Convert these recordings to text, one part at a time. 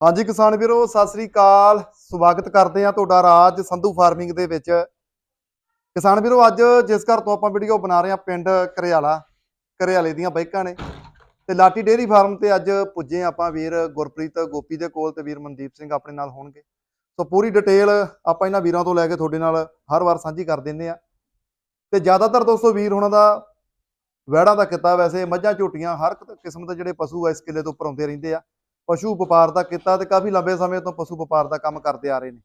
ਹਾਂਜੀ ਕਿਸਾਨ ਵੀਰੋ, ਸਤਿ ਸ੍ਰੀ ਅਕਾਲ। ਸਵਾਗਤ ਕਰਦੇ ਆ ਤੁਹਾਡਾ ਰਾਜ ਸੰਧੂ ਫਾਰਮਿੰਗ ਦੇ ਵਿੱਚ। ਕਿਸਾਨ ਵੀਰੋ, ਅੱਜ ਜਿਸ ਘਰ ਤੋਂ ਆਪਾਂ ਵੀਡੀਓ ਬਣਾ ਰਹੇ ਆ ਪਿੰਡ ਕਰਿਆਲਾ, ਕਰਿਆਲੇ ਦੀਆਂ ਬਾਈਕਾਂ ਨੇ। ਤੇ ਲਾਟੀ ਡੇਅਰੀ ਫਾਰਮ ਤੇ ਅੱਜ ਪੁੱਜੇ ਆਪਾਂ ਵੀਰ ਗੁਰਪ੍ਰੀਤ ਗੋਪੀ ਦੇ ਕੋਲ ਤੇ ਵੀਰ ਮਨਦੀਪ ਸਿੰਘ ਆਪਣੇ ਨਾਲ ਹੋਣਗੇ। ਸੋ ਪੂਰੀ ਡਿਟੇਲ ਆਪਾਂ ਇਹਨਾਂ ਵੀਰਾਂ ਤੋਂ ਲੈ ਕੇ ਤੁਹਾਡੇ ਨਾਲ ਹਰ ਵਾਰ ਸਾਂਝੀ ਕਰ ਦਿੰਦੇ ਆ ਤੇ ਜ਼ਿਆਦਾਤਰ ਦੋਸਤੋ ਵੀਰ ਹੁਣਾਂ ਦਾ ਵਹਿੜਾਂ ਦਾ ਕਿੱਤਾ ਵੈਸੇ ਮੱਝਾਂ ਝੋਟੀਆਂ ਹਰ ਇੱਕ ਕਿਸਮ ਦੇ ਜਿਹੜੇ ਪਸ਼ੂ ਆ, ਇਸ ਕਿੱਲੇ ਤੋਂ ਉੱਪਰ ਆਉਂਦੇ ਰਹਿੰਦੇ ਆ। ਪਸ਼ੂ ਵਪਾਰ ਦਾ ਕੀਤਾ ਤੇ ਕਾਫੀ ਲੰਬੇ ਸਮੇਂ ਤੋਂ ਪਸ਼ੂ ਵਪਾਰ ਦਾ ਕੰਮ ਕਰਦੇ ਆ ਰਹੇ ਨੇ।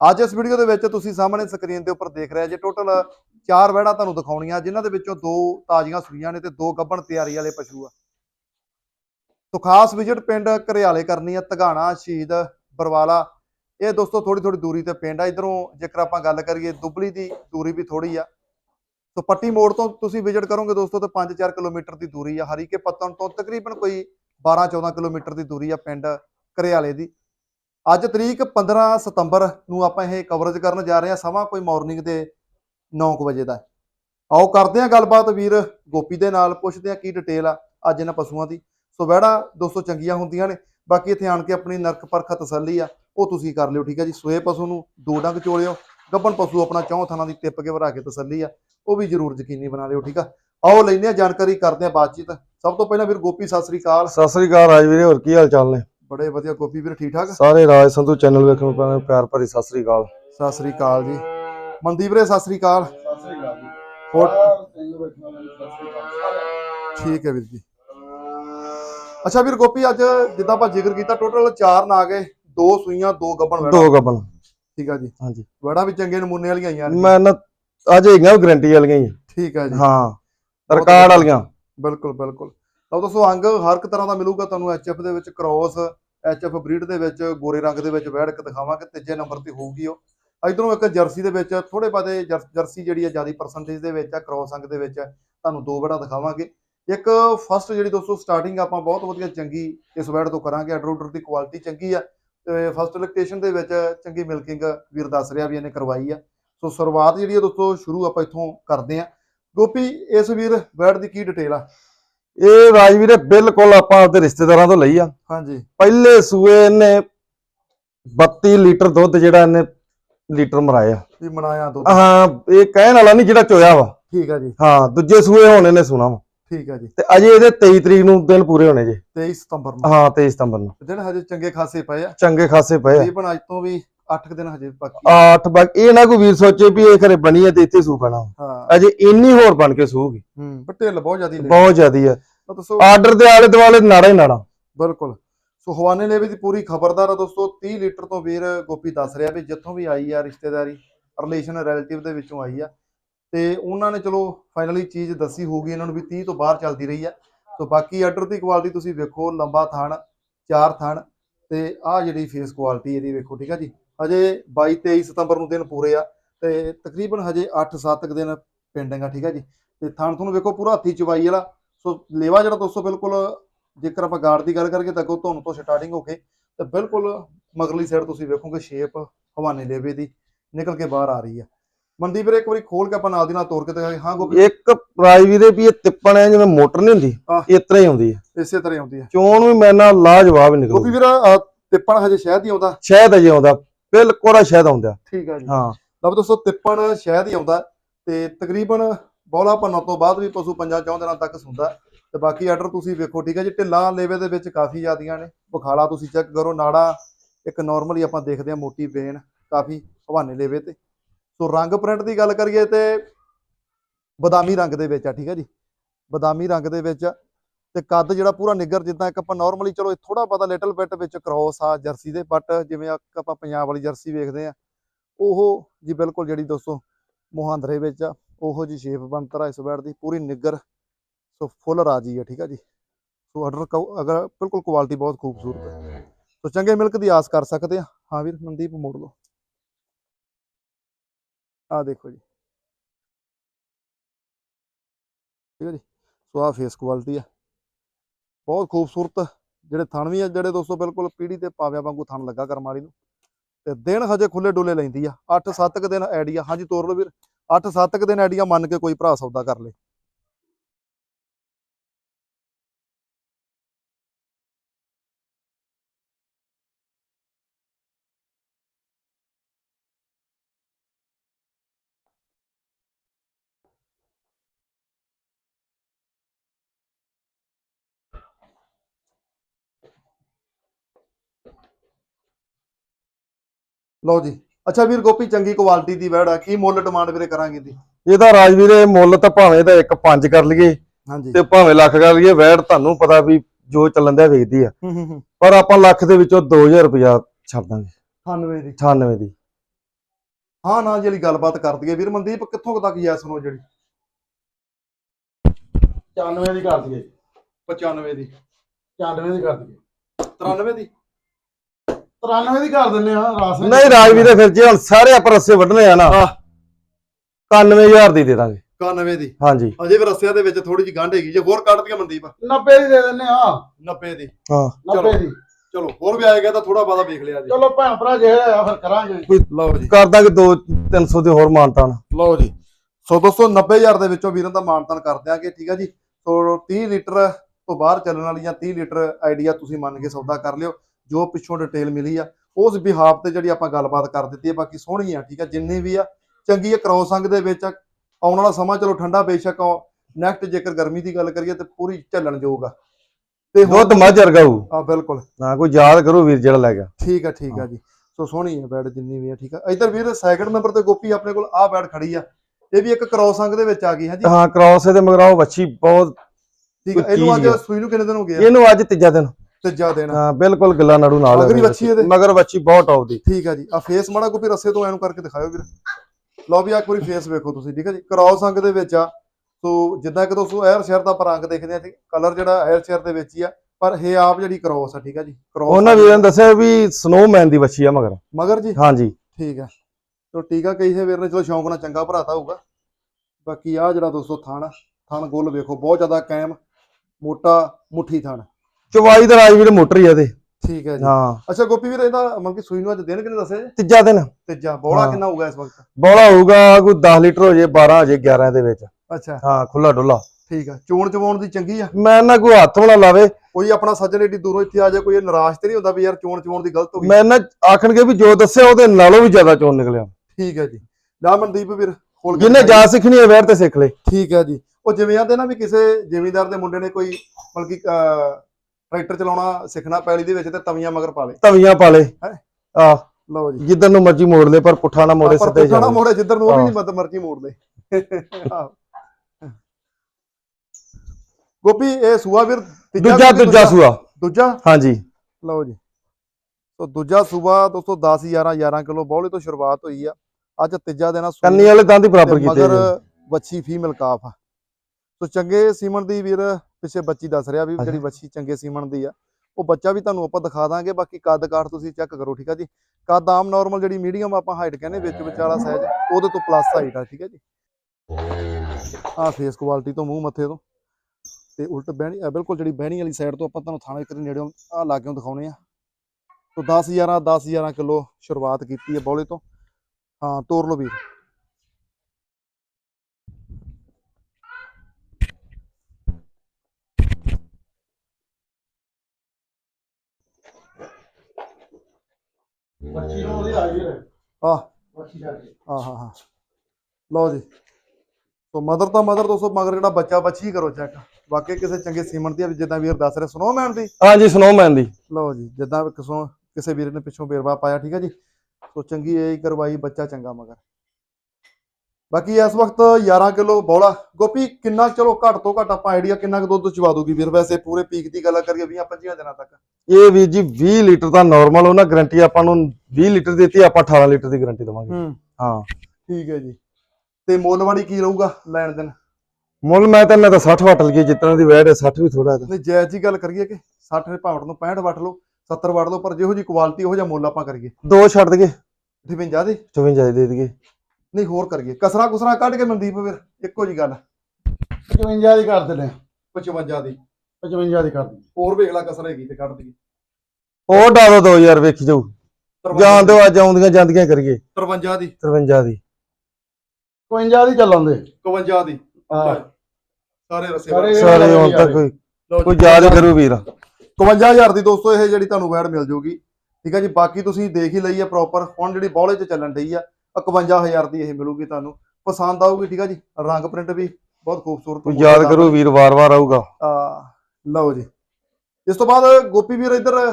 ਅੱਜ ਇਸ ਵੀਡੀਓ ਦੇ ਵਿੱਚ ਤੁਸੀਂ ਸਾਹਮਣੇ ਸਕਰੀਨ ਦੇ ਉੱਪਰ ਦੇਖ ਰਹੇ ਜੇ ਟੋਟਲ ਚਾਰ ਵਹਿੜਾਂ ਤੁਹਾਨੂੰ ਦਿਖਾਉਣੀਆਂ, ਜਿਨ੍ਹਾਂ ਦੇ ਵਿੱਚੋਂ ਦੋ ਤਾਜ਼ੀਆਂ ਸੂਈਆਂ ਨੇ ਤੇ ਦੋ ਗੱਭਣ ਤਿਆਰੀ ਵਾਲੇ ਪਸ਼ੂ ਆ। ਸੋ ਖਾਸ ਵਿਜ਼ਿਟ ਪਿੰਡ ਘਰਿਆਲੇ ਕਰਨੀ ਆ ਤਗਾਣਾ ਸ਼ਹੀਦ, ਬਰਵਾਲਾ। ਇਹ ਦੋਸਤੋ ਥੋੜੀ ਥੋੜੀ ਦੂਰੀ ਤੇ ਪਿੰਡ ਆ, ਇਧਰੋਂ ਜੇਕਰ ਆਪਾਂ ਗੱਲ ਕਰੀਏ ਦੁਬਲੀ ਦੀ ਦੂਰੀ ਵੀ ਥੋੜੀ ਆ। ਸੋ ਪੱਟੀ ਮੋੜ ਤੋਂ ਤੁਸੀਂ ਵਿਜ਼ਿਟ ਕਰੋਗੇ ਦੋਸਤੋ ਤੇ 5-4 ਕਿਲੋਮੀਟਰ ਦੀ ਦੂਰੀ ਆ, ਹਰੀਕੇ ਪੱਤਣ ਤੋਂ ਤਕਰੀਬਨ ਕੋਈ 12-14 ਕਿਲੋਮੀਟਰ ਦੀ ਦੂਰੀ ਆ ਪਿੰਡ ਘਰਿਆਲੇ ਦੀ। ਅੱਜ ਤਰੀਕ 15 ਸਤੰਬਰ ਨੂੰ ਆਪਾਂ ਇਹ ਕਵਰੇਜ ਕਰਨ ਜਾ ਰਹੇ ਹਾਂ। ਸਮਾਂ ਕੋਈ ਮਾਰਨਿੰਗ ਦੇ 9 ਵਜੇ ਦਾ ਆਓ ਕਰਦੇ ਹਾਂ ਗੱਲਬਾਤ। ਵੀਰ ਗੋਪੀ ਦੇ ਨਾਲ ਪੁੱਛਦੇ ਹਾਂ ਕੀ ਡਿਟੇਲ ਆ ਅੱਜ ਇਹਨਾਂ ਪਸ਼ੂਆਂ ਦੀ। ਸੋ ਵਹਿੜਾ ਦੋਸਤੋ ਚੰਗੀਆਂ ਹੁੰਦੀਆਂ ਨੇ। ਬਾਕੀ ਇੱਥੇ ਆਣ ਕੇ ਆਪਣੀ ਨਰਕ ਪਰਖ ਤਸੱਲੀ ਆ, ਉਹ ਤੁਸੀਂ ਕਰ ਲਿਓ, ਠੀਕ ਹੈ ਜੀ। ਸੋਏ ਪਸ਼ੂ ਨੂੰ ਦੋ ਡੰਗ ਚੋਲਿਓ, ਗੱਭਣ ਪਸ਼ੂ ਆਪਣਾ ਚੌਂ ਥਾਂ ਦੀ ਟਿੱਪ ਕੇ ਭਰਾ ਕੇ ਤਸੱਲੀ ਆ, ਉਹ ਵੀ ਜ਼ਰੂਰ ਯਕੀਨੀ ਬਣਾ ਲਿਓ, ਠੀਕ ਆ। ਆਓ ਲੈਂਦੇ ਆ ਜਾਣਕਾਰੀ ਕਰਦੇ ਆ ਬਾਤਚੀਤ। ਸਭ ਤੋਂ ਪਹਿਲਾਂ ਵੀਰ ਗੋਪੀ ਸਤਿ ਸ੍ਰੀ ਅਕਾਲ। ਸਤਿ ਸ੍ਰੀ ਅਕਾਲ ਰਾਜ ਵੀਰੇ ਹੋਰ ਕੀ ਹਾਲ ਚਾਲ ਨੇ? ਬੜੇ ਵਧੀਆ ਗੋਪੀ ਵੀਰ ਠੀਕ ਠਾਕ? ਸਾਰੇ ਰਾਜ ਸੰਧੂ ਚੈਨਲ ਵੇਖਣ ਨੂੰ ਪਿਆਰ ਭਰੀ ਸਤਿ ਸ੍ਰੀ ਅਕਾਲ। ਸਤਿ ਸ੍ਰੀ ਅਕਾਲ ਜੀ। ਮਨਦੀਪ ਵੀਰੇ ਸਤਿ ਸ੍ਰੀ ਅਕਾਲ। ਸਤਿ ਸ੍ਰੀ ਅਕਾਲ ਜੀ। ਹੋਰ? ਸਤਿ ਸ੍ਰੀ ਅਕਾਲ। ਠੀਕ ਹੈ ਵੀਰ ਜੀ। ਅੱਛਾ ਵੀਰ ਗੋਪੀ ਅੱਜ ਜਿੱਦਾਂ ਆਪਾਂ ਜ਼ਿਕਰ ਕੀਤਾ ਟੋਟਲ 4 ਨਾ ਗਏ ਦੋ ਸੂਈਆਂ ਦੋ ਗੱਬਣ ਵੜਾ। ਦੋ ਗੱਬਨ ਠੀਕ ਆ ਜੀ। ਹਾਂਜੀ। ਵੜਾ ਵੀ ਚੰਗੇ ਨਮੂਨੇ ਵਾਲੀਆਂ ਆਈਆਂ ਨੇ। ਮੈਂ ਨਾ ਅੱਜ ਹੈਗੀਆਂ ਗਰੰਟੀ ਵਾਲੀਆਂ ਹੀ। ਠੀਕ ਆ ਜੀ। ਹਾਂ। ਰਿਕਾਰਡ ਵਾਲੀਆਂ। ਬਿਲਕੁਲ ਬਿਲਕੁਲ। ਤਾਂ ਦੋਸਤੋ ਅੰਗ ਹਰ ਇੱਕ ਤਰ੍ਹਾਂ ਦਾ ਮਿਲੂਗਾ ਤੁਹਾਨੂੰ ਐਚਐਫ ਦੇ ਵਿੱਚ ਕ੍ਰੋਸ ਐਚਐਫ ਬਰੀਡ ਦੇ ਵਿੱਚ ਗੋਰੇ ਰੰਗ ਦੇ ਵਿੱਚ ਵੈੜ ਕੇ ਦਿਖਾਵਾਂਗੇ ਤੀਜੇ ਨੰਬਰ ਤੇ ਹੋਊਗੀ ਉਹ। ਇਧਰੋਂ ਇੱਕ ਜਰਸੀ ਦੇ ਵਿੱਚ ਥੋੜੇ ਬਾਦੇ ਜਰਸੀ ਜਿਹੜੀ ਹੈ ਜ਼ਿਆਦਾ ਪਰਸੈਂਟੇਜ ਦੇ ਵਿੱਚ ਆ ਕ੍ਰੋਸ ਅੰਗ ਦੇ ਵਿੱਚ ਤੁਹਾਨੂੰ ਦੋ ਵੜਾ ਦਿਖਾਵਾਂਗੇ। ਇੱਕ ਫਸਟ ਜਿਹੜੀ ਦੋਸਤੋ ਸਟਾਰਟਿੰਗ ਆਪਾਂ ਬਹੁਤ ਵਧੀਆ ਚੰਗੀ ਇਸ ਵੈੜ ਤੋਂ ਕਰਾਂਗੇ ਆਰਡਰ ਦੀ ਕੁਆਲਿਟੀ ਚੰਗੀ ਆ। ਤੇ ਫਸਟ ਇਲੈਕਟ੍ਰੇਸ਼ਨ ਦੇ ਵਿੱਚ ਚੰਗੀ ਮਿਲਕਿੰਗ ਵੀਰ ਦੱਸ ਰਿਹਾ ਵੀ ਇਹਨੇ ਕਰਵਾਈ ਆ। ਸੋ ਸ਼ੁਰੂਆਤ ਜਿਹੜੀ ਹੈ ਦੋਸਤੋ ਸ਼ੁਰੂ ਆਪਾਂ ਇੱਥੋਂ ਕਰਦੇ ਆ। ਗੋਪੀ ਇਸ ਵੀਰ ਵੈੜ ਦੀ ਕੀ ਡਿਟੇਲ ਆ? ਇਹ ਰਾਜ ਵੀਰੇ ਬਿਲਕੁਲ ਆਪਾਂ ਆਪਦੇ ਰਿਸ਼ਤੇਦਾਰਾਂ ਤੋਂ ਲਈ ਆ। ਹਾਂਜੀ। ਪਹਿਲੇ ਸੂਏ ਇਹਨੇ 32 ਲੀਟਰ ਦੁੱਧ ਜਿਹੜਾ ਇਹਨੇ ਲੀਟਰ ਮਰਾਇਆ। ਵੀ ਮਨਾਇਆ ਦੁੱਧ। ਹਾਂ ਇਹ ਕਹਿਣ ਵਾਲਾ ਨਹੀਂ ਜਿਹੜਾ ਚੋਇਆ ਵਾ। ਠੀਕ ਆ ਜੀ। ਹਾਂ ਦੂਜੇ ਸੂਏ ਹੁਣ ਇਹਨੇ ਸੁਣਾ ਵਾ। ਠੀਕ ਆ ਜੀ। ਤੇ ਅਜੇ ਇਹਦੇ 23 ਤਰੀਕ ਨੂੰ ਦਿਨ ਪੂਰੇ ਹੋਣੇ ਜੇ। 23 ਸਤੰਬਰ ਨੂੰ। ਹਾਂ 23 ਸਤੰਬਰ ਨੂੰ। ਦਿਨ ਹਜੇ ਚੰਗੇ ਖਾਸੇ ਪਏ ਆ। ਚੰਗੇ ਖਾਸੇ ਪਏ ਆ। ਤਕਰੀਬਨ ਅੱਜ ਤੋਂ ਵੀ 8 ਦਿਨ ਹਜੇ ਬਾਕੀ ਅੱਠ ਬਾਕੀ ਇਹ ਨਾ ਕੋਈ ਵੀਰ ਸੋਚੇ ਵੀ ਇਹ ਖਰੇ ਬਣੀ ਹੈ ਤੇ ਇੱਥੇ ਸੂ ਪੈਣਾ ਹਾਂ। ਅਜੇ ਇੰਨੀ ਹੋਰ ਬਣ ਕੇ ਸੂਗੀ। ਹੂੰ ਪਰ ਢਿੱਲ ਬਹੁਤ ਜ਼ਿਆਦੀ ਲੈ। ਬਹੁਤ ਜ਼ਿਆਦੀ ਹੈ ਤਾਂ ਦੱਸੋ ਆਰਡਰ ਦੇ ਆਲੇ ਦੁਆਲੇ ਨਾੜਾ ਹੀ ਨਾੜਾ। ਬਿਲਕੁਲ। ਸੋ ਹਵਾਨੇ ਲੇਵੇ ਦੀ ਪੂਰੀ ਖਬਰਦਾਰ ਆ ਦੋਸਤੋ 30 ਲੀਟਰ ਤੋਂ ਵੀਰ ਗੋਪੀ ਦੱਸ ਰਿਹਾ ਵੀ ਜਿੱਥੋਂ ਵੀ ਆਈ ਆ ਰਿਸ਼ਤੇਦਾਰੀ ਰਿਲੇਸ਼ਨ ਰਿਲੇਟਿਵ ਦੇ ਵਿੱਚੋਂ ਆਈ ਆ। ਤੇ ਉਹਨਾਂ ਨੇ ਚਲੋ ਫਾਈਨਲੀ ਚੀਜ਼ ਦੱਸੀ ਹੋਊਗੀ ਇਹਨਾਂ ਨੂੰ ਵੀ 30 ਤੋਂ ਬਾਹਰ ਚੱਲਦੀ ਰਹੀ ਆ। ਸੋ ਬਾਕੀ ਆਰਡਰ ਦੀ ਕੁਆਲਿਟੀ ਤੁਸੀਂ ਵੇਖੋ ਲੰਬਾ ਥਣ ਚਾਰ ਥਣ ਤੇ ਆਹ ਜਿਹੜੀ ਫੇਸ ਕੁਆਲਿਟੀ ਇਹਦੀ ਵੇਖੋ ਠੀਕ ਆ ਜੀ? ਹਜੇ 22 23 ਸਤੰਬਰ ਨੂੰ ਦਿਨ ਪੂਰੇ ਆ ਤੇ ਤਕਰੀਬਨ ਹਜੇ 8-7 ਦਿਨ ਪੈਂਡਿੰਗ ਆ ਠੀਕ ਆ ਜੀ। ਤੇ ਥਣ ਤੁਹਾਨੂੰ ਵੇਖੋ ਪੂਰਾ ਹੱਥੀ ਚਵਾਈ ਵਾਲਾ। ਸੋ ਲੇਵਾ ਜਿਹੜਾ ਦੋਸਤੋ ਬਿਲਕੁਲ ਜੇਕਰ ਆਪਾਂ ਗਾਰਡ ਦੀ ਗੱਲ ਕਰੀਏ ਤਾਂ ਅੱਗੋਂ ਧੁੰਨ ਤੋਂ ਸਟਾਰਟਿੰਗ ਹੋ ਕੇ ਤੇ ਬਿਲਕੁਲ ਮਗਰਲੀ ਸਾਈਡ ਤੁਸੀਂ ਵੇਖੋਗੇ ਸ਼ੇਪ ਹਵਾਨੇ ਲੇਵੇ ਦੀ ਨਿਕਲ ਕੇ ਬਾਹਰ ਆ ਰਹੀ ਆ। ਮਨਦੀਪ ਵੀਰੇ ਇੱਕ ਵਾਰੀ ਖੋਲ ਕੇ ਆਪਾਂ ਨਾਲ ਦੀ ਨਾਲ ਤੋੜ ਕੇ ਦਿਖਾਏ ਹਾਂ ਗੋਪੀ। ਇੱਕ ਪ੍ਰਾਈਜ਼ ਵੀਰੇ ਵੀ ਇਹ ਤਿੱਪਣ ਹੈ ਜਿਵੇਂ ਮੋਟਰ ਨਹੀਂ ਹੁੰਦੀ ਹਾਂ। ਇਸ ਤਰ੍ਹਾਂ ਹੀ ਆਉਂਦੀ ਹੈ ਇਸੇ ਤਰ੍ਹਾਂ ਹੀ ਆਉਂਦੀ ਆ। ਚੋਣ ਵੀ ਮੈਂ ਨਾਲ ਲਾਜਵਾਬ ਹੀ ਗੋਪੀ ਵੀਰਾ ਤਿੱਪਣ ਹਜੇ ਸ਼ਹਿਦ ਹੀ ਆਉਂਦਾ। ਸ਼ਾਇਦ ਅਜੇ ਆਉਂਦਾ। ਬਿਲਕੁਲ ਸ਼ਾਇਦ ਆਉਂਦਾ। ਠੀਕ ਆ ਜੀ। ਹਾਂ। ਲਓ ਦੋਸਤੋ ਤਿੱਪਣ ਸ਼ਹਿਦ ਹੀ ਆਉਂਦਾ ਤੇ ਤਕਰੀਬਨ ਬੌਲਾ ਭੰਨਣ ਤੋਂ ਬਾਅਦ ਵੀ ਪਸ਼ੂ ਪੰਜਾਂ ਚੌਂ ਦਿਨਾਂ ਤੱਕ ਸੁੰਦਾ। ਤੇ ਬਾਕੀ ਆਰਡਰ ਤੁਸੀਂ ਵੇਖੋ ਠੀਕ ਹੈ ਜੀ। ਢਿੱਲਾਂ ਲੇਵੇ ਦੇ ਵਿੱਚ ਕਾਫੀ ਜ਼ਿਆਦੀਆਂ ਨੇ। ਬਖਾਲਾ ਤੁਸੀਂ ਚੈੱਕ ਕਰੋ ਨਾੜਾ ਇੱਕ ਨਾਰਮਲੀ ਆਪਾਂ ਦੇਖਦੇ ਹਾਂ ਮੋਟੀ ਵੇਨ ਕਾਫੀ ਹਵਾਨੇ ਲੇਵੇ ਤੇ। ਸੋ ਰੰਗ ਪ੍ਰਿੰਟ ਦੀ ਗੱਲ ਕਰੀਏ ਤੇ ਬਦਾਮੀ ਰੰਗ ਦੇ ਵਿੱਚ ਆ ਠੀਕ ਹੈ ਜੀ। ਬਦਾਮੀ ਰੰਗ ਦੇ ਵਿੱਚ ਆ ਤੇ ਕੱਦ ਜਿਹੜਾ ਪੂਰਾ ਨਿੱਗਰ ਜਿੱਦਾਂ ਇੱਕ ਆਪਾਂ ਨਾਰਮਲੀ ਚਲੋ ਥੋੜਾ ਪਤਾ ਲਿਟਲ ਬਿਟ ਵਿੱਚ ਕ੍ਰੋਸ ਆ ਜਰਸੀ ਦੇ ਬਟ ਜਿਵੇਂ ਆਪਾਂ ਪੰਜਾਬ ਵਾਲੀ ਜਰਸੀ ਵੇਖਦੇ ਆ, ਉਹ ਜੀ ਬਿਲਕੁਲ ਜਿਹੜੀ ਦੋਸਤੋ ਮੁਹਾਂਦਰੇ ਵਿੱਚ ਆ, ਉਹੋ ਜੀ ਸ਼ੇਪ ਬਣਤਰ ਆ ਇਸ ਬੈਟ ਦੀ, ਪੂਰੀ ਨਿੱਗਰ, ਸੋ ਫੁੱਲ ਰਾਜੀ ਆ, ਠੀਕ ਆ ਜੀ। ਸੋ ਆਰਡਰ ਅਗਰ ਬਿਲਕੁਲ ਕੁਆਲਿਟੀ ਬਹੁਤ ਖੂਬਸੂਰਤ ਹੈ ਸੋ ਚੰਗੇ ਮਿਲਕ ਦੀ ਆਸ ਕਰ ਸਕਦੇ ਆ। ਹਾਂ ਵੀਰ, ਮਨਦੀਪ ਮੋੜ ਲਓ। ਆ ਦੇਖੋ ਜੀ। ਠੀਕ ਹੈ ਜੀ। ਸੋ ਆ ਫੇਸ ਕੁਆਲਿਟੀ ਆ। ਬਹੁਤ ਖੂਬਸੂਰਤ ਜਿਹੜੇ ਥਣ ਵੀ ਆ, ਜਿਹੜੇ ਦੋਸਤੋ ਬਿਲਕੁਲ ਪੀੜੀ ਤੇ ਪਾਵਿਆਂ ਵਾਂਗੂ ਥਣ ਲੱਗਾ ਕਰਮ ਨੂੰ। ਤੇ ਦਿਨ ਹਜੇ ਖੁੱਲੇ ਡੁੱਲੇ ਲੈਂਦੀ ਆ 8-7 ਕੁ ਦਿਨ ਆਈਡੀਆ ਹਾਂਜੀ ਤੋਰ ਲਓ ਵੀਰ 8-7 ਕੁ ਦਿਨ ਆਈਡੀਆ ਮੰਨ ਕੇ ਕੋਈ ਭਰਾ ਸੌਦਾ ਕਰ ਲੇ। ਲਓ ਜੀ। ਅੱਛਾ ਵੀਰ ਗੋਪੀ ਚੰਗੀ ਕੁਆਲਿਟੀ ਦੀ ਵੈੜ ਆ। ਕੀ ਮੁੱਲ ਡਿਮਾਂਡ ਵੀਰੇ ਕਰਾਂਗੇ ਦੀ ਇਹਦਾ ਰਾਜਵੀਰੇ ਮੁੱਲ ਤਾਂ ਭਾਵੇਂ ਦਾ ਇੱਕ ਪੰਜ ਕਰ ਲਈਏ ਹਾਂਜੀ। ਤੇ ਭਾਵੇਂ ਲੱਖ ਕਰ ਲਈਏ ਵੈਟ ਤੁਹਾਨੂੰ ਪਤਾ ਵੀ ਜੋ ਚੱਲਣ ਵੇਚਦੀ ਆ। ਹੂੰ ਹੂੰ ਹੂੰ। ਪਰ ਆਪਾਂ ਲੱਖ ਦੇ ਵਿੱਚੋਂ 2000 ਰੁਪਇਆ ਛੱਡ ਦਾਂਗੇ। 98 ਦੀ। 98 ਦੀ। ਹਾਂ ਨਾ ਜਿਹੜੀ ਗੱਲਬਾਤ ਕਰ ਦਈਏ। ਵੀਰ ਮਨਦੀਪ ਕਿੱਥੋਂ ਤੱਕ ਯੈਸ ਨੂੰ ਜਿਹੜੀ? 94 ਦੀ ਕਰ ਦਈਏ। 95 ਦੀ। 94 ਦੀ ਕਰ ਦਈਏ। 93 ਦੀ? 93 ਦੀ ਕਰ ਦਿੰਨੇ ਆ ਰਾਸ ਨਹੀਂ ਰਾਜਵੀਰੇ ਫਿਰ ਜੇ ਹੁਣ ਸਾਰੇ ਆਪਾਂ ਰਸੇ ਵੱਢਣੇ ਆ ਨਾ। 91000 ਦੀ ਦੇ ਦਾਂਗੇ। 91 ਦੀ। ਹਾਂਜੀ। ਅਜੇ ਵੀ ਰਸਿਆਂ ਦੇ ਵਿੱਚ ਥੋੜੀ ਜਿਹੀ ਗੰਢ ਹੈਗੀ ਜੇ ਹੋਰ ਕੱਢ ਦਈਏ ਮਨਦੀਪ। 90 ਦੀ ਦੇ ਦਿੰਨੇ ਆ। 90 ਦੀ। ਹਾਂ। 90 ਦੀ। ਚਲੋ ਹੋਰ ਵੀ ਆਏਗਾ ਤਾਂ ਥੋੜਾ ਬਾਦਾ ਵੇਖ ਲਿਆ ਜੀ। ਚਲੋ ਭੈਣ ਭਰਾ ਜਿਹੜਾ ਆ ਫਿਰ ਕਰਾਂਗੇ ਲਓ ਜੀ। ਕਰ ਦਾਂਗੇ 2 300 ਦੇ ਹੋਰ ਮਾਨਤਾਨ। ਲਓ ਜੀ। ਸੋ ਦੋਸਤੋ 90000 ਦੇ ਵਿੱਚੋਂ ਵੀਰਾਂ ਦਾ ਮਾਨਤਾਨ ਕਰ ਦਿਆਂਗੇ ਠੀਕ ਆ ਜੀ? ਸੋ 30 ਲੀਟਰ ਤੋਂ ਬਾਹਰ ਚੱਲਣ ਵਾਲੀਆਂ 30 ਲੀਟਰ ਆਈਡੀਆ ਤੁਸੀਂ ਮੰਨ ਕੇ ਸੌਦਾ ਕਰ ਲਿਓ। ਜੋ ਪਿੱਛੋਂ ਡਿਟੇਲ ਮਿਲੀ ਆ ਉਸ ਬਿਹਾਫ ਤੇ ਜਿਹੜੀ ਆਪਾਂ ਗੱਲਬਾਤ ਕਰ ਦਿੱਤੀ ਹੈ ਬਾਕੀ ਸੋਹਣੀ ਆ ਠੀਕ ਆ ਜਿੰਨੀ ਵੀ ਆ ਚੰਗੀ ਆ ਕ੍ਰੋਸ ਅੰਗ ਦੇ ਵਿੱਚ ਆ। ਆਉਣ ਵਾਲਾ ਸਮਾਂ ਚਲੋ ਠੰਡਾ ਬੇਸ਼ੱਕ ਨੈਕਸਟ ਜੇਕਰ ਗਰਮੀ ਦੀ ਗੱਲ ਕਰੀਏ ਤੇ ਪੂਰੀ ਝੱਲਣ ਯੋਗ ਆ। ਤੇ ਦੁੱਧ ਮੱਝ ਹੋਊ। ਆ ਬਿਲਕੁਲ। ਨਾ ਕੋਈ ਯਾਦ ਕਰੂ ਵੀਰ ਜਿਹੜਾ ਲੈ ਗਿਆ। ਠੀਕ ਆ ਠੀਕ ਆ ਜੀ। ਸੋ ਸੋਹਣੀ ਹੈ ਬੈਡ ਜਿੰਨੀ ਵੀ ਆ ਠੀਕ ਆ। ਇਧਰ ਵੀਰ ਸੈਕਿੰਡ ਨੰਬਰ ਤੇ ਗੋਪੀ ਆਪਣੇ ਕੋਲ ਆ ਬੈਡ ਖੜੀ ਆ। ਇਹ ਵੀ ਇੱਕ ਕ੍ਰੋਸ ਅੰਗ ਦੇ ਵਿੱਚ ਆ ਗਈ ਹੈ ਜੀ ਹਾਂ ਕ੍ਰਾਸ ਇਹਦੇ ਮਗਰਾਓ ਵੱਛੀ ਬਹੁਤ ਠੀਕ ਆ ਇਹਨੂੰ ਅੱਜ ਆ। ਸੂਈ ਨੂੰ ਕਿੰਨੇ ਦਿਨ ਹੋ ਗਏ ਆ? ਇਹਨੂੰ ਅੱਜ ਤੀਜਾ ਦਿਨ। ਤੀਜਾ ਦਿਨ। ਹਾਂ ਬਿਲਕੁਲ ਗੱਲਾਂ ਨੜੂ ਨਾਲ ਮਗਰ ਵੱਛੀ ਇਹਦੇ? ਮਗਰ ਵੱਛੀ ਬਹੁਤ ਟੌਪ ਦੀ ਠੀਕ ਆ ਜੀ। ਆ ਫੇਸ ਮਾੜਾ ਗੋਪੀ ਰੱਸੇ ਤੋਂ ਐਨੂੰ ਕਰਕੇ ਦਿਖਾਇਓ ਵੀਰ। ਲਓ ਵੀ ਆ ਇੱਕ ਵਾਰੀ ਫੇਸ ਵੇਖੋ ਤੁਸੀਂ ਠੀਕ ਆ ਜੀ। ਕ੍ਰੋਸ ਅੰਗ ਦੇ ਵਿੱਚ ਆ। ਸੋ ਜਿੱਦਾਂ ਕਿ ਦੋਸਤੋ 에ਅਰ ਸ਼ੇਅਰ ਦਾ ਆਪਾਂ ਰੰਗ ਦੇਖਦੇ ਆ ਕਲਰ ਜਿਹੜਾ 에ਅਰ ਸ਼ੇਅਰ ਦੇ ਵਿੱਚ ਹੀ ਆ। ਪਰ ਇਹ ਆਪ ਜਿਹੜੀ ਕ੍ਰੋਸ ਆ ਠੀਕ ਆ ਜੀ। ਕ੍ਰੋਸ ਉਹਨਾਂ ਵੀਰਾਂ ਨੇ ਦੱਸਿਆ ਵੀ ਸਨੋਮੈਨ ਦੀ ਵੱਛੀ ਆ ਮਗਰ। ਮਗਰ ਜੀ? ਹਾਂਜੀ। ਠੀਕ ਆ। ਸੋ ਟੀਕਾ ਕਈ ਹੈ ਵੀਰ ਨੇ ਚਲੋ ਸ਼ੌਂਕ ਨਾਲ ਚੰਗਾ ਭਰਾਤਾ ਹੋਊਗਾ। ਬਾਕੀ ਆ ਜਿਹੜਾ ਦੋਸਤੋ ਥਣ ਥਣ ਗੁੱਲ ਵੇਖੋ ਬਹੁਤ ਜ਼ਿਆਦਾ ਕਾਇਮ ਮੋਟਾ ਮੁੱਠੀ ਥਣ। ਚਵਾਈ ਦਾ ਰਾਜਵੀਰ ਮੋਟਰ ਹੀ ਆ ਇਹਦੇ। ਠੀਕ ਹੈ ਜੀ। ਹਾਂ। ਅੱਛਾ ਗੋਪੀ ਵੀਰ ਇਹਦਾ ਮਤਲਬ ਕਿ ਸੂਈ ਨੂੰ ਅੱਜ ਦਿਨ ਕਿੰਨੇ ਦੱਸੇ? ਜੀ? ਤੀਜਾ ਦਿਨ। ਤੀਜਾ। ਬੋਲਾ। ਕਿੰਨਾ ਹੋਊਗਾ ਇਸ ਵਕਤ? ਬੋਲਾ ਹੋਊਗਾ ਕੋਈ 10 ਲੀਟਰ ਹੋ ਜੇ 12 ਹੋ ਜੇ 11 ਦੇ ਵਿੱਚ। ਅੱਛਾ। ਹਾਂ ਖੁੱਲਾ ਡੁੱਲਾ ਠੀਕ ਆ। ਚੋਣ ਚਵਾਉਣ ਦੀ ਚੰਗੀ ਆ? ਮੈਂ ਨਾ ਕੋਈ ਹੱਥ ਬਣਾ ਲਾਵੇ। ਕੋਈ ਆਪਣਾ ਸੱਜਣ ਏਡੀ ਦੂਰੋਂ ਇੱਥੇ ਆ ਜਾਏ ਕੋਈ ਨਿਰਾਸ਼ ਤੇ ਨਹੀਂ ਹੁੰਦਾ ਵੀ ਯਾਰ ਚੋਣ ਚਵਾਉਣ ਦੀ ਗਲਤ ਹੋ ਗਈ? ਮੈਂ ਨਾ ਆਖਣਗੇ ਵੀ ਜੋ ਦੱਸਿਆ ਉਹਦੇ ਨਾਲੋਂ ਵੀ ਜ਼ਿਆਦਾ ਚੋਣ ਨਿਕਲਿਆ। ਠੀਕ ਹੈ ਜੀ। ਲੈ ਮਨਦੀਪ ਵੀਰ ਖੋਲ ਦਿਖਾਈ। ਜਾ ਸਿੱਖਣੀ ਹੈ ਵੈਰ ਤੇ ਸਿੱਖ ਲੈ। ਠੀਕ ਹੈ ਜੀ। ਉਹ ਜਿਵੇਂ ਆਂਦੇ ਨਾ ਵੀ ਕਿਸੇ ਜ਼ਿਮੀਂਦਾਰ ਦੇ ਮੁੰਡੇ ਨੇ ਕੋਈ ਮਤਲਬ ਕਿ ਟਰੈਕਟਰ ਚਲਾਉਣਾ ਸਿੱਖਣਾ ਪੈਲੀ ਦੇ ਵਿੱਚ ਤੇ ਤਵੀਆਂ ਮਗਰ ਪਾ ਲੇ। ਤਵੀਆਂ ਪਾਲੇ ਹੈਂ? ਆ ਲਓ ਜੀ। ਜਿੱਦਨ ਨੂੰ ਮਰਜ਼ੀ ਮੋੜ ਲੈ ਪਰ ਪੁੱਠਾ ਨਾ ਮੋੜੇ ਸਿੱਧੇ ਪੁੱਠਾ ਨਾ ਜਾਵੇ ਮੋੜੇ ਜਿੱਧਰ ਨੂੰ ਉਹ ਵੀ। ਨਹੀਂ ਮਤ ਮਰਜ਼ੀ ਮੋੜ ਆਹੋ। ਗੋਪੀ ਇਹ ਸੂਆ ਵੀਰ ਤੀਜਾ ਦੂਜਾ ਦੂਜਾ ਸੂਆ। ਦੂਜਾ? ਹਾਂਜੀ। ਲਓ ਜੀ। ਸੋ ਦੂਜਾ ਸੂਬਾ ਦੋਸਤੋ 10 11 11 ਕਿਲੋ ਬੌਲੇ ਤੋਂ ਸ਼ੁਰੂਆਤ ਹੋਈ ਆ। ਅੱਜ ਤੀਜਾ ਸੂਈ ਕੰਨੀ ਵਾਲੇ ਦੰਦ ਹੀ ਬਰਾਬਰ ਤੇ ਕੀਤੇ ਮਗਰ ਜੀ। ਵੱਛੀ ਫੀਮੇਲ ਕਾਫ ਆ। ਸੋ ਚੰਗੇ ਸੀਮਨ ਦੀ ਵੀਰ ਪਿੱਛੇ ਬੱਚੀ ਦੱਸ ਰਿਹਾ ਵੀ। ਜਿਹੜੀ ਵੱਛੀ ਚੰਗੇ ਸੀਮਨ ਦੀ ਆ ਉਹ ਬੱਚਾ ਵੀ ਤੁਹਾਨੂੰ ਆਪਾਂ ਦਿਖਾ ਦਾਂਗੇ ਬਾਕੀ ਕੱਦ ਕਾਠ ਤੁਸੀਂ ਚੈੱਕ ਕਰੋ ਠੀਕ ਆ ਜੀ? ਕੱਦ ਆਮ ਨਾਰਮਲ ਜਿਹੜੀ ਮੀਡੀਅਮ ਆਪਾਂ ਹਾਈਟ ਕਹਿੰਦੇ ਵਿੱਚ ਵਿਚਾਲਾ ਸਾਈਜ਼ ਉਹਦੇ ਤੋਂ ਪਲੱਸ ਹਾਈਟ ਆ ਠੀਕ ਆ ਜੀ? ਆ ਫੇਸ ਕੁਆਲਿਟੀ ਤੋਂ ਮੂੰਹ ਮੱਥੇ ਤੋਂ। ਤੇ ਉਲਟ ਬਹਿਣੀ ਬਿਲਕੁਲ ਜਿਹੜੀ ਬਹਿਣੀ ਵਾਲੀ ਸਾਈਡ ਤੋਂ ਆਪਾਂ ਤੁਹਾਨੂੰ ਥਾਣੇ ਕਰੀ ਨੇੜਿਓਂ ਆ ਲਾਗਿਓਂ ਦਿਖਾਉਣੇ ਆ। ਤੋਂ 10 11 10 11 ਕਿਲੋ ਸ਼ੁਰੂਆਤ ਕੀਤੀ ਹੈ ਬੌਲੇ ਤੋਂ। ਹਾਂ ਤੋਰ ਲਓ ਵੀਰ। ਬੱਚੀ ਨੂੰ ਉਹਦੀ ਆ ਗਈ ਰੇ ਆ ਬੱਚੀ ਜਾ ਕੇ। ਹਾਂ ਹਾਂ ਹਾਂ। ਲਓ ਜੀ। ਸੋ ਮਦਰ ਤਾਂ ਮਦਰ ਦੋਸਤੋ ਮਗਰ ਜਿਹੜਾ ਬੱਚਾ ਬੱਚੀ ਕਰੋ ਚੈੱਕ ਵਾਕਈ ਕਿਸੇ ਚੰਗੇ ਸੀਮਨ ਦੀ ਆ, ਜਿੱਦਾਂ ਵੀਰ ਦੱਸ ਰਿਹਾ ਸੁਣੋ ਮੈਮ ਦੀ? ਹਾਂਜੀ ਸਨੋਮੈਨ ਦੀ। ਲਓ ਜੀ ਜਿੱਦਾਂ ਕਿਸੋਂ ਕਿਸੇ ਵੀਰ ਨੇ ਪਿੱਛੋਂ ਬੇਰਵਾ ਪਾਇਆ ਠੀਕ ਹੈ ਜੀ? ਸੋ ਚੰਗੀ ਇਹ ਕਰਵਾਈ ਬੱਚਾ ਚੰਗਾ ਮਗਰ। ਬਾਕੀ ਇਸ ਵਕਤ 11 ਕਿਲੋ ਬੌਲਾ। ਗੋਪੀ ਕਿੰਨਾ ਚਲੋ ਘੱਟ ਤੋਂ ਘੱਟ ਆਪਾਂ ਆਈਡੀਆ ਕਿੰਨਾ ਕੁ ਦੁੱਧ ਚਵਾ ਦੂਗੀ ਵੀਰ? ਵੈਸੇ ਪੂਰੇ ਪੀਕ ਦੀ ਗੱਲ ਕਰੀਏ 20 25 ਦਿਨਾਂ ਤੱਕ। ਇਹ ਵੀਰ ਜੀ 20 ਲੀਟਰ ਦਾ ਨਾਰਮਲ ਉਹਨਾਂ ਗਾਰੰਟੀ ਆਪਾਂ ਨੂੰ 20 ਲੀਟਰ ਦਿੱਤੀ ਆਪਾਂ 18 ਲੀਟਰ ਦੀ ਗਾਰੰਟੀ ਦਵਾਂਗੇ। ਹੂੰ। ਠੀਕ ਹੈ ਜੀ। ਤੇ ਮੁੱਲਵਾੜੀ ਕੀ ਰਹੂਗਾ ਲੈਣ ਦੇਣ? ਮੁੱਲ ਮੈਂ ਤਾਂ ਇਹਨਾਂ ਦਾ 60 ਵਟ ਲਗੀ ਜਿੱਤਣਾ ਦੀ ਵੈਟ ਹੈ 60 ਵੀ ਥੋੜਾ ਹੈ ਨਹੀਂ ਜਾਇਜ਼ ਜੀ ਗੱਲ ਕਰੀਏ ਕਿ 60 ਦੇ ਭਾਵਟ ਨੂੰ 65 ਵਟ ਲਓ 70 ਵਟ ਲਓ ਪਰ ਜਿਹੋ ਜੀ ਕੁਆਲਿਟੀ ਉਹੋ ਜਿਹਾ ਮੁੱਲ ਆਪਾਂ ਕਰੀਏ। ਦੋ ਛੱਡ 58 ਦੇ। 54 ਦੇ ਦਈਏ। ਨਹੀਂ ਹੋਰ ਕਰੀਏ। ਕਸਰਾ ਕੁਸਰਾ ਕੱਢ ਕੇ ਮਨਦੀਪ ਵੀਰ ਇੱਕੋ ਜੀ ਗੱਲ। 55 ਦੀ ਕਰ ਦਿੰਨੇ 55 ਦੀ। 55 ਦੀ ਕਰ ਦਿੰਨੇ ਹੋਰ ਵੇਖ ਲੈ ਕਸਰ ਹੈਗੀ ਤੇ ਕੱਢ ਦਈਏ। ਉਹ ਡਾਲੋ 2000 ਵੇਖੀ ਜਾਊ। ਜਾਣ ਦਿਓ ਅੱਜ ਆਉਂਦੀਆਂ ਜਾਂਦੀਆਂ ਕਰੀਏ। 53 ਦੀ। 53 ਦੀ। 55 ਦੀ ਚੱਲਾਉਂਦੇ 51 ਦੀ। ਹਾਂ। ਸਾਰੇ ਰਸੇ ਸਾਰੇ ਹੁਣ ਤੱਕ ਕੋਈ ਯਾਦ ਕਰੂ ਵੀਰ। 51000 ਦੀ ਦੋਸਤੋ ਇਹ ਜਿਹੜੀ ਤੁਹਾਨੂੰ ਵੈੜ ਮਿਲ ਜੂਗੀ। ਠੀਕ ਹੈ ਜੀ ਬਾਕੀ ਤੁਸੀਂ ਦੇਖ ਹੀ ਲਈ ਹੈ ਪ੍ਰੋਪਰ ਹੁਣ ਜਿਹੜੀ ਬੌਲੇ 'ਚ ਚੱਲਣ ਡਈ ਆ 51000 ਦੀ ਇਹ ਮਿਲੂਗੀ ਤੁਹਾਨੂੰ। ਪਸੰਦ ਆਊਗੀ ਠੀਕ ਹੈ ਜੀ? ਰੰਗ ਪ੍ਰਿੰਟ ਵੀ ਬਹੁਤ ਖੂਬਸੂਰਤ ਯਾਦ ਕਰੂ ਵੀਰ ਵਾਰ-ਵਾਰ ਆਊਗਾ। ਆ ਲਓ ਜੀ। ਇਸ ਤੋਂ ਬਾਅਦ ਗੋਪੀ ਵੀਰ ਇੱਧਰ